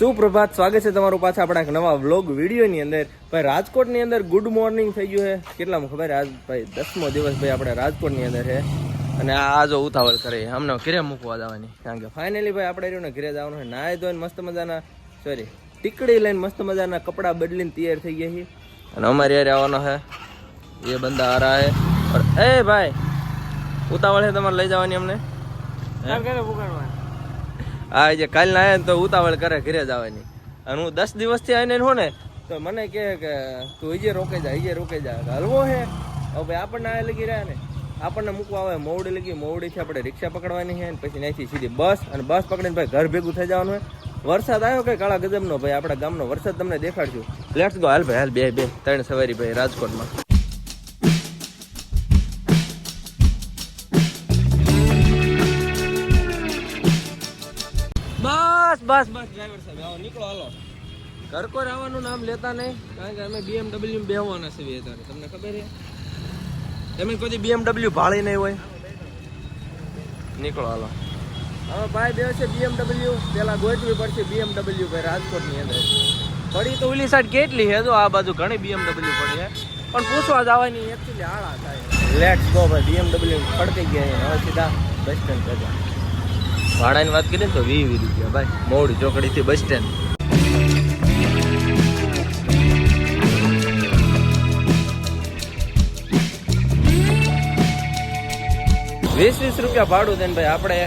સુપ્રભાત, સ્વાગત છે તમારું પાછા આપણા એક નવા વ્લોગ વિડીયોની અંદર. ભાઈ, રાજકોટની અંદર ગુડ મોર્નિંગ થઈ ગયું છે કેટલામાં ખબર આજ ભાઈ દસમો દિવસ ભાઈ આપણે રાજકોટની અંદર છે અને આ જો ઉતાવળ કરે અમને ઘરે મૂકવા જવાની. કારણ કે ફાઇનલી ભાઈ આપણે રહ્યું ને ઘરે જવાનું છે નાય ધોઈને મસ્ત મજાના સોરી ટીકડી લઈને મસ્ત મજાના કપડાં બદલીને તૈયાર થઈ ગયા છીએ. અને અમારે યાર આવવાનો છે એ બંદા આ રહા હે એ ભાઈ, ઉતાવળ છે તમારે લઈ જવાની અમને? હા જે કાલ ના ને તો ઉતાવળ કરે ઘરે જવાની અને હું દસ દિવસથી આવીને હો ને, તો મને કે તું હજી રોકે જા હજી રોકે જા. હલવો હે. હવે ભાઈ આપણને આ લગી રહ્યા ને. આપણને મૂકવા આવે, મોવડી લગી મોવડીથી આપણે રિક્ષા પકડવાની છે પછી ત્યાંથી સીધી બસ અને બસ પકડીને ભાઈ ઘર ભેગું થઈ જવાનું હોય વરસાદ આવ્યો કે કાળા ગજબનો? ભાઈ આપણા ગામનો વરસાદ તમને દેખાડશું. લેટ્સ ગો હાલ ભાઈ, હાલ, બે બે, ત્રણ સવારી ભાઈ રાજકોટમાં. બસ. બસ ડ્રાઈવર સાહેબ, આવો, નીકળો, હાલો. ઘર કોઈ આવવાનું નામ લેતા નહીં, કારણ કે અમે બીએમડબલ્યુ બેહવાના છીએ અત્યારે. તમને ખબર છે? તમે કોઈ બીએમડબલ્યુ ભાળી નહીં હોય. નીકળો, હાલો. હવે ભાઈ બે છે બીએમડબલ્યુ પેલા ગોઠવી પડશે બીએમડબલ્યુ ભાઈ, રાજકોટની અંદર. પડી તો ઓલી સાઈડ કેટલી છે? જો આ બાજુ ઘણી બીએમડબલ્યુ પડી છે. પણ પૂછવા જવાની એકચુઅલી આળા થાય. લેટ્સ ગો ભાઈ. બીએમડબલ્યુ ફડકી ગયા. હવે સીધા બસ સ્ટેન્ડ જતા ભાડાની વાત કરીએ તો વી વી રૂપિયા, ભાઈ. મોડી ચોકડીથી બસ સ્ટેન્ડ. વીસ વીસ રૂપિયા ભાડું થઈને ભાઈ, આપણે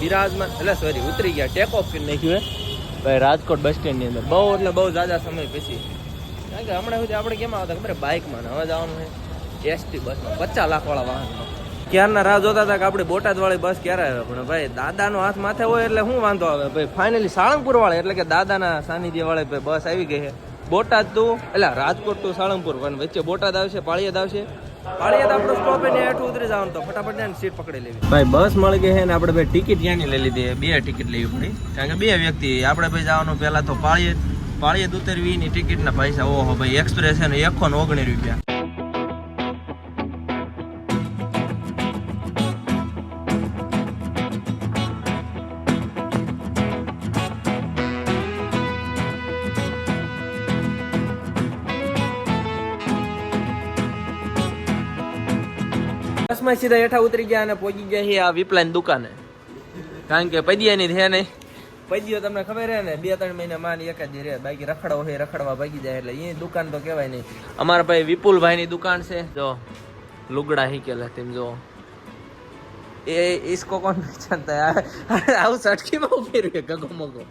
બિરાજમાં એટલે સોરી ઉતરી ગયા ટેક ઓફ કરી નાખ્યું ભાઈ, રાજકોટ બસ સ્ટેન્ડની અંદર. બહુ એટલે બહુ જાજા સમય પછી. કારણ કે હમણાં સુધી આપણે કેમ આવતા ખબર બાઇકમાં હવે જવાનું છે. એસટી બસમાં, પચાસ લાખ વાળા વાહનમાં. ક્યારના રાહ જોતા હતા કે આપણે બોટાદ વાળી બસ ક્યારે આવે? પણ ભાઈ, દાદાનો હાથ માથે હોય એટલે શું વાંધો આવે? ભાઈ ફાઇનલી સાળંગપુર વાળા એટલે કે દાદાના સાનિધ્ય વાળી બસ આવી ગઈ છે. બોટાદ ટુ એટલે રાજકોટ ટુ સાળંગપુર, પણ વચ્ચે બોટાદ આવશે, પાળિયાદ આવશે. પાળિયાદ આપણો સ્ટોપ એને હેઠું ઉતરી જવાનું તો ફટાફટ ને સીટ પકડી લેવી. ભાઈ, બસ મળી ગઈ છે ને આપણે ભાઈ ટિકિટ ત્યાંની લઈ લીધી બે ટિકિટ લેવી પડી. કારણ કે બે વ્યક્તિ, આપણે ભાઈ જવાનું પહેલાં તો પાળિયાદ પાળિયાદ ઉતરવી ની ટિકિટના પૈસા, ઓહો ભાઈ એક્સપ્રેસ છે ને એકસો ઓગણીસ રૂપિયા. બસમાં સીધા હેઠા ઉતરી ગયા અને પહોંચી ગયા છે આ વિપલાની દુકાને. કારણ કે પૈડિયાની છે નહીં પૈડિયો તમને ખબર હે ને બે ત્રણ મહિના માન એક જ રહે. બાકી રખડવો હોય રખડવા ભાગી જાય એટલે એ દુકાન તો કહેવાય નહીં. અમારા ભાઈ વિપુલભાઈની દુકાન છે જો. લુગડા હીકેલા તેમ જો. એ ઇસકો કોણ પહેચાનતા હે? આવું સટકીમાં પહેર્યું ગગો મગો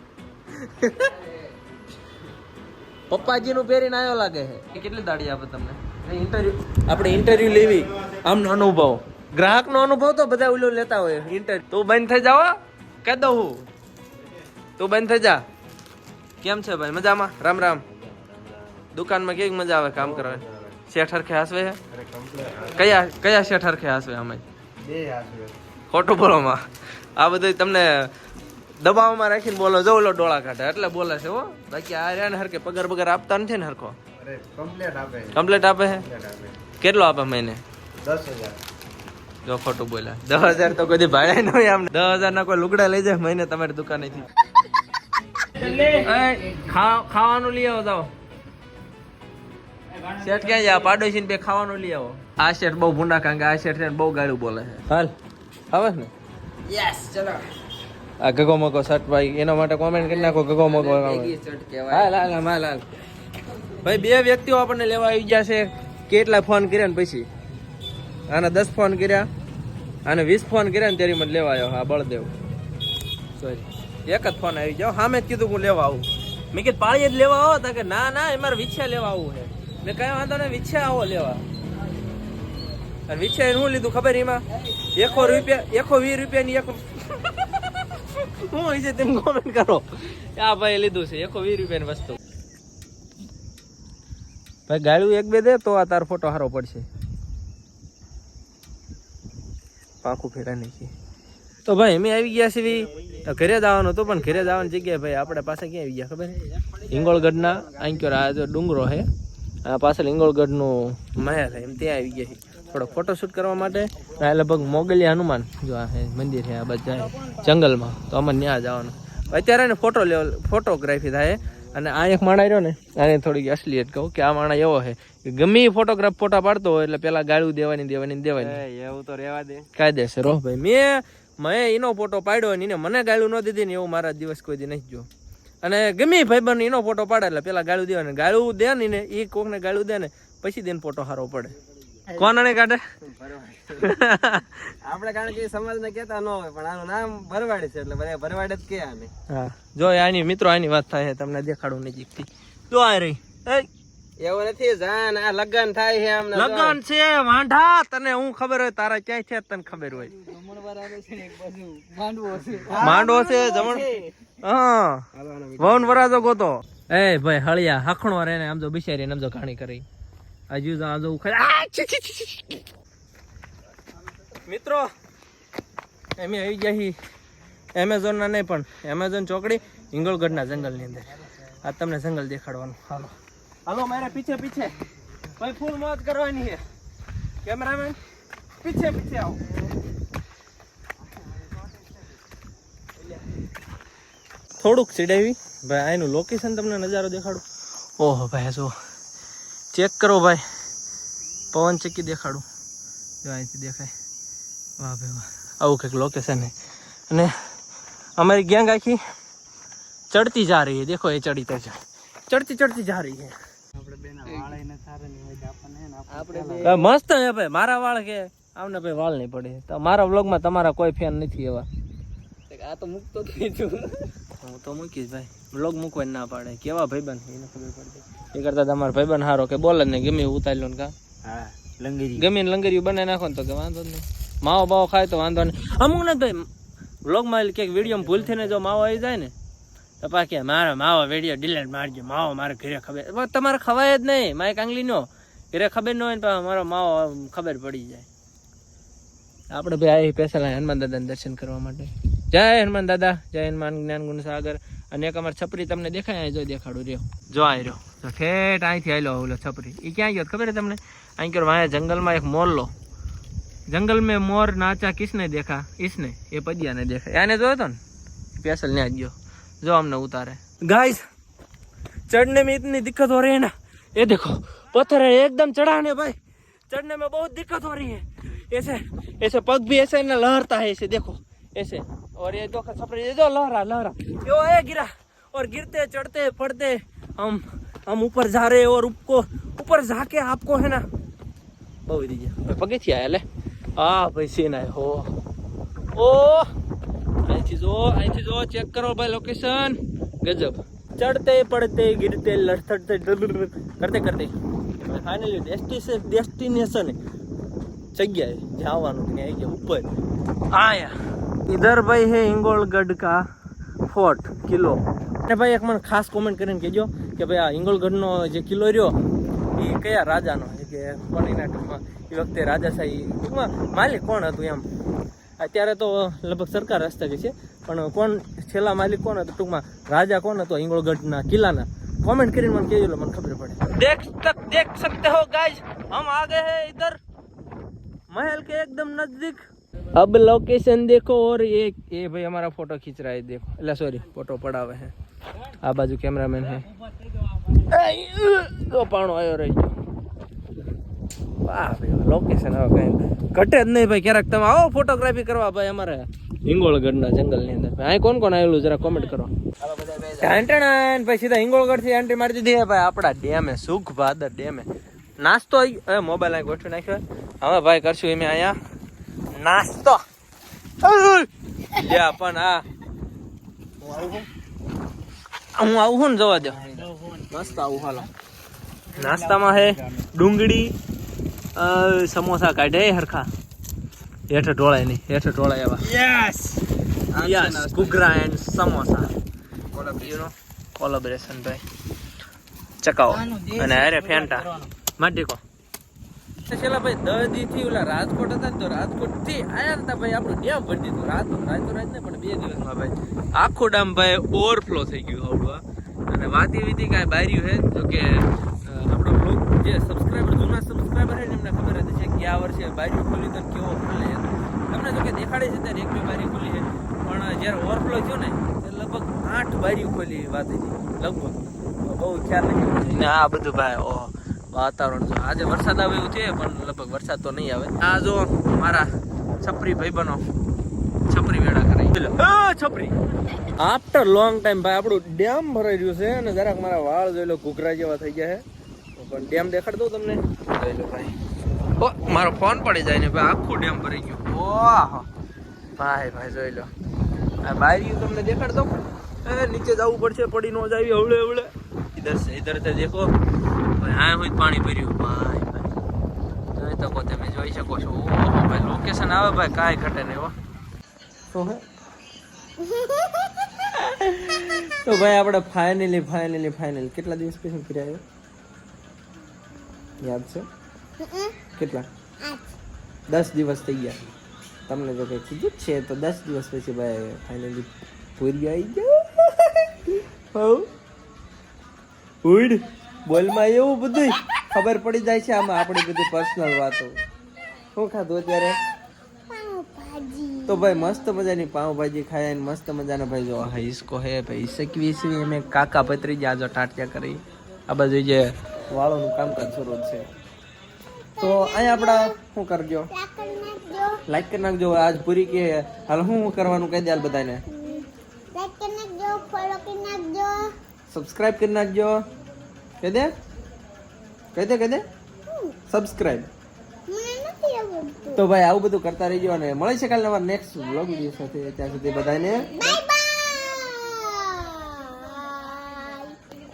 પપ્પાજીનું પહેરીને આવ્યો લાગે છે કેટલી દાડી આપે તમને? ઇન્ટરવ્યુ આપણે ઇન્ટરવ્યુ લેવી. આમનો અનુભવ. ગ્રાહકનો અનુભવ તો બધા ઓલું લેતા હોય. ઇન્ટરવ્યુ તું બંધ થઈ જાવ કહી દઉં હું. તું બંધ થઈ જા. કેમ છે ભાઈ? મજામાં? રામ રામ. દુકાનમાં કેવી મજા આવે કામ કરવાની શેઠ હરખે હાસવે છે કયા કયા શેઠ હરખે હાસવે અમે? ખોટું બોલો માં. આ બધું તમને દબાવમાં રાખીને બોલો. જો ઓલો ડોળા કાઢે. એટલે બોલે છે હો. બાકી આ રહ્યા ને હરકે પગાર પગાર આપતા નથી ને હરખો. કમ્પ્લેટ આપે છે. કેટલો આપે મહિને? જો ખોટું બોલ્યા. દસ હજાર તો કોઈ ભાડે ન હોય આમ દસ હજાર ના કોઈ લુગડા લઈ જાય મહિને તમારી દુકાનેથી. ખાવાનું લઈ આવો જાઓ. શેઠ ક્યાં જાય? પાડોશી ને બે ખાવાનું લઈ આવો. આ શેઠ બહુ ભૂંડા કારણ કે આ શેઠ છે બહુ ગાળું બોલે છે. હાલ. આવે ને? આ ગગો મગો શર્ટ ભાઈ એના માટે કોમેન્ટ કરી નાખો ગગો મગો હાલ હાલ હાલ હાલ. ભાઈ, બે વ્યક્તિઓ આપણને લેવા આવી ગયા છે. કેટલા ફોન કર્યા ને પછી? આને દસ ફોન કર્યા. આને વીસ ફોન કર્યા ને ત્યારે મને લેવા આવ્યો, હા, બળદેવ. સોરી એક જ ફોન આવી ગયો. સામે જ કીધું હું લેવા આવું. મેં કીધું, પાળીએ જ લેવા આવો? તા કે, ના ના, એ મારે વિછ્યા લેવા આવું છે. મેં કઈ વાંધો નહીં, વિછ્યા આવો લેવા. અને વિછ્યા શું લીધું ખબર એમાં એકો રૂપિયા, એકો વીસ રૂપિયાની એક શું હોય છે તેમ કોમેન્ટ કરો. આ ભાઈ લીધું છે, એકો વીસ રૂપિયાની વસ્તુ. ભાઈ ગાળું એક બે દે તો આ તાર ફોટો સારો પડશે. પાકું ફેરા નાખી. તો ભાઈ, અમે આવી ગયા છીએ ઘરે જવાનું હતું, પણ ઘરે જવાની જગ્યાએ ભાઈ, આપણે પાસે ક્યાં આવી ગયા ખબર? હિંગોળગઢના આંક્યોર આ જો ડુંગરો છે. આ પાછળ હિંગોળગઢનું મહેલ છે, એમ ત્યાં આવી ગયા છે થોડો ફોટોશૂટ કરવા માટે. આ લગભગ મોગલિયા હનુમાન, જો આ મંદિર છે, આ બધા જંગલમાં. તો અમે ત્યાં જવાનું અત્યારે ને ફોટો લેવલ ફોટોગ્રાફી થાય. અને આ એક માણા રહ્યો ને આને થોડીક અસલિયત કહું કે આ માણા એવો છે કે ગમે ફોટોગ્રાફ ફોટા પાડતો હોય એટલે પેલા ગાળું દેવાની દેવાની દેવાની. એવું તો રેવા દે. કાયદેસર રોહ ભાઈ. મેં મેં એનો ફોટો પાડ્યો ને એને મને ગાળું ન દીધી ને એવું મારા દિવસ કોઈ દી નહીં જો અને ગમે ભાઈબંધ એનો ફોટો પાડે એટલે પેલા ગાળું દેવાની ગાળું દે ને એ કોકને ગાળું દે ને પછી દેને ફોટો સારો પડે. કોણ કાઢે? આપણે કારણ કે સમાજ ને કેતા ન હોય પણ આનું નામ ભરવાડી છે એટલે બધા ભરવાડ જ કે આને. હા. જો આની મિત્રો આની વાત થાય છે તમને દેખાડું નજીકથી. જો આ રહી. એવું નથી જાન આ લગન થાય છે આમને લગન છે વાંઢા. તને હું ખબર હોય તારા ક્યાંય છે તને ખબર હોય. માંડવો છે જમણ હા. વન વરાજો ગોતો. એ ભાઈ હળિયા હખણો રે ને આમ જો બિચારી ને આમ જો ઘાણી કરી. આજુ જો આમ જો આ, છી, છી, છી, છી. મિત્રો એમ આવી ગયા હી એમેઝોન ના નહીં પણ એમેઝોન ચોકડી હિંગોળગઢના જંગલની અંદર. આ તમને જંગલ દેખાડવાનું. હાલો. હાલો મારે પીછે પીછે. ભાઈ ફૂલ મોજ કરવાની છે. કેમેરામેન પીછે પીછે આવો. થોડુંક સીડાવી ભાઈ આનું લોકેશન તમને નજારો દેખાડું. ઓહો ભાઈ જો ચેક કરો ભાઈ. પવન ચક્કી દેખાડું? જો અહીંથી દેખાય. વાહ ભાઈ વાહ. આવું કંઈક લોકેશન હે. અને અમારી ગેંગ આખી ચડતી જા રહી હે. દેખો એ ચડી તર ચડતી ચડતી જા રહી હે. મસ્ત હે ભાઈ. મારા વાળ કે આમને ભાઈ વાળ નહીં પડે. તો મારા વ્લોગમાં તમારા કોઈ ફેન નથી એવા. આ તો મૂકતો થઈ છું હું તો મૂકીશ ભાઈ. બ્લોગ મૂકવાની ના પાડે. કેવા ભાઈબંધ એને ખબર પડતી એ કરતા તમારા ભાઈબંધ હારો કે બોલે ને ગમે ઉતારી લો ને કા? હા લંગીરી. ગમે ને લંગેરી બનાવી નાખો ને તો કે વાંધો નહીં. માવો બાવો ખાય તો વાંધો નહીં. અમુક ને ભાઈ વ્લોગમાં ક્યાંક વીડિયો ભૂલ થઈને જો માવો આવી જાય ને તો પા કે મારો માવો વીડિયો ડિલેટ મારજો. માવો મારે ઘરે ખબર તમારે ખવાય જ નહીં. મારી કાંગલી નો. ઘરે ખબર ન હોય ને તો મારો માવો ખબર પડી જાય. આપણે ભાઈ આવી સ્પેશિયલ હનુમાન દાદાના દર્શન કરવા માટે. જય હનુમાન દાદા જય હનુમાન જ્ઞાન ગુણ સાગર અને એક અમાર છપરી તમને દેખાય અહીં જો દેખાડું રહ્યો જો આ રહ્યો તો ઠેઠ અહીંથી આવેલો ઓલો છપરી એ ક્યાં ગયો ખબર છે તમને અહીં કરો વાયા જંગલમાં એક મોર લો जंगल में मोर नाचा किसने देखा इसने ये पदिया ने देखा याने जो तो स्पेशल ने आज जो हमने उतारे गाइस चढ़ने में इतनी दिक्कत हो रही है ना ये देखो पत्थर है एकदम चढ़ाने भाई चढ़ने में बहुत दिक्कत हो रही है ऐसे ऐसे पग भी ऐसे ना लहरता है ऐसे देखो ऐसे और ये दो छपरे ये जो लहरा लहरा यो है गिरा और गिरते चढ़ते पड़ते हम हम ऊपर जा रहे हैं और ऊपर ऊपर जाके आपको है ना બહુ દીજે પગેથી આયા લે આ ભાઈ સીન આય હો ઓ અહીંથી જો અહીંથી જો ચેક કરો ભાઈ લોકેશન ગજબ ચડતે પડતે ગિરતે લડથડતે કરતે કરતે ફાઇનલી ડેસ્ટિનેશન ડેસ્ટિનેશન જગ્યાએ જવાનું ત્યાં આવી ગયા ઉપર આયા ઇધર ભાઈ હે હિંગોળગઢ કા ફોર્ટ કિલ્લો અને ભાઈ એક મને ખાસ કોમેન્ટ કરીને કહેજો કે ભાઈ આ હિંગોળગઢનો જે કિલ્લો રહ્યો એ કયા રાજાનો છે કે કોણીના ટૂંકમાં એ વખતે રાજાશાહી ટૂંકમાં માલિક કોણ હતું એમ અત્યારે તો લગભગ સરકાર હસ્તક છે પણ કોણ છેલ્લા માલિક કોણ હતું ટૂંકમાં રાજા કોણ હતો હિંગોળગઢના કિલ્લાના કોમેન્ટ કરીને મને કહેજો એટલે મને ખબર પડે દેખ તક દેખ सकते हो गाइस हम आ गए हैं इधर महल के एकदम नजदीक अब लोकेशन देखो और ये ये भाई हमारा फोटो खींच रहा है देखो अल्लाह सॉरी फोटो पड़ा हुआ है આ બાજુ કેમેરામેન હે તો પાણો આવ્યો રહી ગયો વાહ ભાઈ લોકેશન હવે કઈ ઘટે જ નહીં ભાઈ ક્યારેક તમે આવો ફોટોગ્રાફી કરવા ભાઈ અમારે હિંગોળગઢના જંગલની અંદર અહીં કોણ કોણ આવેલું જરા કોમેન્ટ કરો ટાંટણ ભાઈ સીધા હિંગોળગઢ થી એન્ટ્રી મારી દીધી હે ભાઈ આપણા ડેમે સુખ ભાદર ડેમે નાસ્તો આવી ગયો મોબાઈલ અહીં ગોઠવી નાખ્યો હવે ભાઈ કરશું એમ અહીંયા નાસ્તો. લ્યા પણ આ. હું આવું છું ને જવા દો મસ્ત આવું હાલો. નાસ્તામાં હે ડુંગળી સમોસા કાઢે હરખા. હેઠ ઢોળાય નહીં હેઠ ઢોળાય એવા. Yes yes ghughra and samosa. You know collaboration ભાઈ. ચકાવો. અને અરે ફેન્ટા માટી કો. છેલ્લા ભાઈ દહથી ઓલા રાજકોટ હતા ને તો રાજકોટથી આયા હતા ભાઈ આપણું ડેમ ભરી દીધું. રાત, રાતો, રાત ને પણ બે દિવસમાં ભાઈ આખું ડેમ ભાઈ ઓવરફ્લો થઈ ગયું આવડું અને વાત એવી હતી કે બાર્યું છે તો કે આપણો બ્લોગ જે સબસ્ક્રાઈબર જૂના સબસ્ક્રાઈબર ને, એમને ખબર હતી છે કે આ વર્ષે બાર્યું ખોલી તો કેવો ખુલે. તમને જો કે દેખાડે છે ત્યારે એક બે બારી ખુલી છે. પણ જ્યારે ઓવરફ્લો થયો ને, ત્યારે લગભગ આઠ બારીઓ ખોલી વાત હતી. લગભગ. બહુ ખ્યાલ નથી ને, આ બધું ભાઈ, ઓહો. વાતાવરણ જો આજે વરસાદ આવે એવું છે પણ લગભગ વરસાદ તો નહીં આવે. આ જો મારા છપરી ભાઈ બનો છપરી વેળા કરાઈ છપરી! આફ્ટર લોંગ ટાઈમ ભાઈ આપણું ડેમ ભરાઈ રહ્યું છે અને જરાક મારા વાળ જોઈ લો ઘૂઘરા જેવા થઈ ગયા છે. પણ ડેમ દેખાડ દઉં તમને. જોઈ લો ભાઈ. ઓ મારો ફોન પડી જાય ને ભાઈ આખું ડેમ ભરાઈ ગયું. ઓહ. ભાઈ ભાઈ જોઈ લો. આ બારીઓ તમને દેખાડ દઉં. એ નીચે જવું પડશે પડી નો જાવી હવળે હવળે. ઇધર સે ઇધર સે દેખો. ભાઈ આ પાણી ભર્યું. ભાઈ જોઈ શકો તમે, જોઈ શકો છો. ઓહો, ભાઈ લોકેશન આવે ભાઈ, કાંઈ ઘટે નહીં, હો. હે? તો ભાઈ, આપણે ફાઇનલી ફાઇનલી ફાઇનલી કેટલા દિવસ પછી ફર્યા? યાદ છે? કેટલા? દસ દિવસ થઈ ગયા. તમને જો કંઈ કીધું છે, તો દસ દિવસ પછી ભાઈ ફાઇનલી પૂરી આવી ગયા. હું ઉડ. બોલમાં એવું બધું ખબર પડી જાય છે આમાં આપણી બધી પર્સનલ વાતો. શું ખાધું અત્યારે? તો ભાઈ મસ્ત મજાની પાઉંભાજી ખાય અને મસ્ત મજાના ભાઈ જો હિસકો હે ભાઈ ઈસકવી છે અમે કાકા ભત્રીજા જો ટાટિયા કરી. આ બાજુ જે વાળોનું કામકાજ શરૂ છે. તો અહીંયા આપણા શું કરજો? લાઈક કરી નાખજો. આજ પૂરી કે હાલ શું કરવાનું કહી દે હાલ બધાને. સબસ્ક્રાઇબ કરી નાખજો. કહી દે. કહી દે કહી દે. સબસ્ક્રાઇબ તો ભાઈ આવું બધું કરતા રહીજો અને મળે છે કાલે નવા નેક્સ્ટ વ્લોગ વીડિયો સાથે. ત્યાં સુધી બધાને બાય